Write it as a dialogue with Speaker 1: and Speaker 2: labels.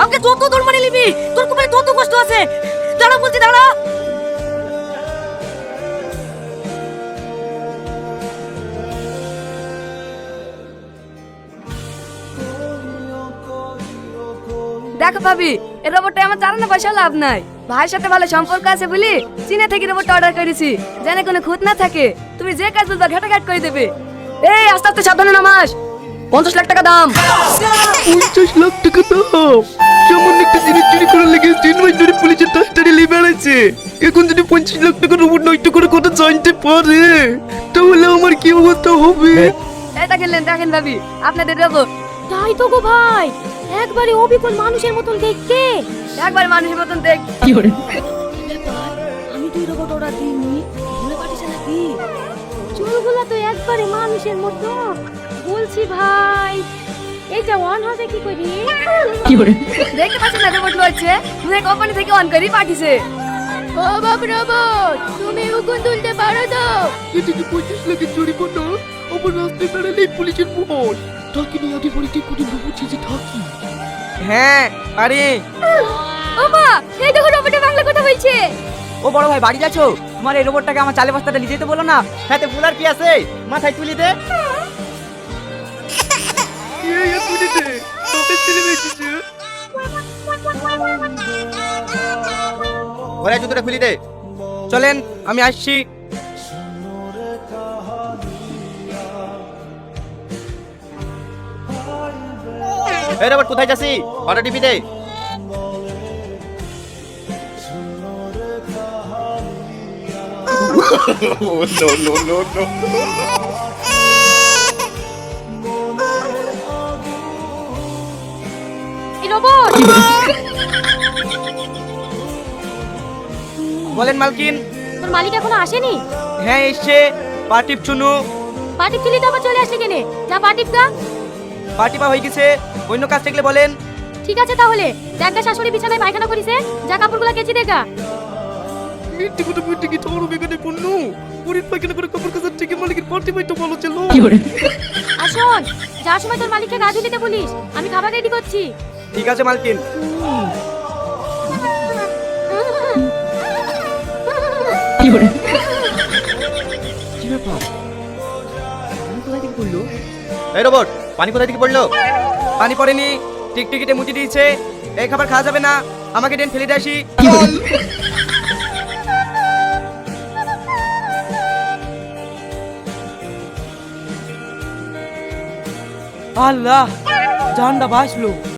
Speaker 1: আমাকে যত দৌড় মারি নিবি? তোর কপালে তত কষ্ট আছে। দাঁড়া বলছি, দাঁড়া। দেখো ভাবি এই রোবটটা আমার চালানো পয়সা লাভ নাই। ভাইয়ের সাথে ভালো সম্পর্ক আছে বলি চীনে থেকে রোবটটা অর্ডার করেছি। যেন কোনো খুঁত না থাকে। তুমি যে কাজ বলবা ঘাটা ঘাট করে দেবে। এই, আস্তে আস্তে সাবধানে নামাস। পঞ্চাশ লাখ টাকা দাম।
Speaker 2: পঞ্চাশ লাখ টাকা দাও সামান্য একটা জিনিস চুরি করার লেগে তিন মাস ধরে পুলিশের তাড়াতাড়ি লিয়ে বেড়াচ্ছে। এখন যদি পঞ্চাশ লাখ টাকা রোবট নষ্ট করে কথা জানতে পারে তাহলে আমার কি অবস্থা হবে?
Speaker 1: এই দেখেন দেখেন ভাবি আপনাদের রোবট
Speaker 3: তাই তো গো ভাই একবারে অবিকল মানুষের মতন দেখতে
Speaker 1: একবার মানুষের মতন দেখ।
Speaker 3: ব্যাপার আমি তুই রোবট দিইনি। ভুলে পাঠিয়েছে নাকি? চুলগুলা তো একবারে মানুষের মতো বলছি ভাই এইটা অন হবে কি করি?
Speaker 1: দেখতে পাচ্ছেন না লড়ছে মনে কোম্পানি থেকে অন করি পাঠিয়েছে।
Speaker 3: ও বাপ রোবট তুমি উকুন তুলতে পারো তো।
Speaker 2: এটা কি পঞ্চাশ লাখের জরিমানা আমার রাস্তায় বেড়ালেই পুলিশের ভয় তাকে নিয়ে আগে বাড়িতে কোনো রোবট থাকি।
Speaker 4: হ্যাঁ আরে
Speaker 3: ও মা এই দেখো রোবটে বাংলা কথা বলছে।
Speaker 4: ও বড় ভাই বাড়ি যাচ্ছ? তোমার এই রোবটটাকে আমার চালে বস্তাটা নিয়ে যেতে বলো না। সাথে ফুলার কি আছে? মাথায় তুলি দে।
Speaker 2: এই এক মিনিটে তোকে ছেলে বেঁচেছে
Speaker 4: ঘরে জুতোটা খুলি দে চলেন আমি আসছি রোবট কোথায় যাচ্ছি অর্ডার টিপি দে
Speaker 3: এই রোবট।
Speaker 4: বলেন মালকিন।
Speaker 3: তোর মালিক এখনও আসেনি?
Speaker 4: হ্যাঁ এসছে। পাটিপ চুনু।
Speaker 3: পাটিপ তুলি তো আবার চলে আসলি কেনে? যা পাটিপ গা
Speaker 4: পাটিপা হয়ে গেছে। অন্য কাজ থাকলে বলেন।
Speaker 3: ঠিক আছে তাহলে দেখা শাশুড়ি বিছানায় পায়খানা করিছে। যা কাপড়গুলো কেচি দেখা
Speaker 2: মিথ্যে কথা বলতে কি তোর বেগানে পণ্য পরিত পায়খানা করে কাপড় কাচার থেকে মালিকের পার্টি পাইতে ভালো ছিল।
Speaker 3: আর শোন যার সময় তোর মালিককে গা ধুলিতে বলিস। আমি খাবার রেডি করছি।
Speaker 4: ঠিক আছে মালকিন।
Speaker 2: কি ব্যাপার? আমি কোথায় থেকে পড়ল?
Speaker 4: এই রোবট পানি কোথায় থেকে পড়ল? পানি পড়েনি টিকটিকিতে মুচি দিয়েছে। এই খাবার খাওয়া যাবে না আমাকে ডেন ফেলে দিয়ে আসি। আল্লাহ জানটা বাঁচলো।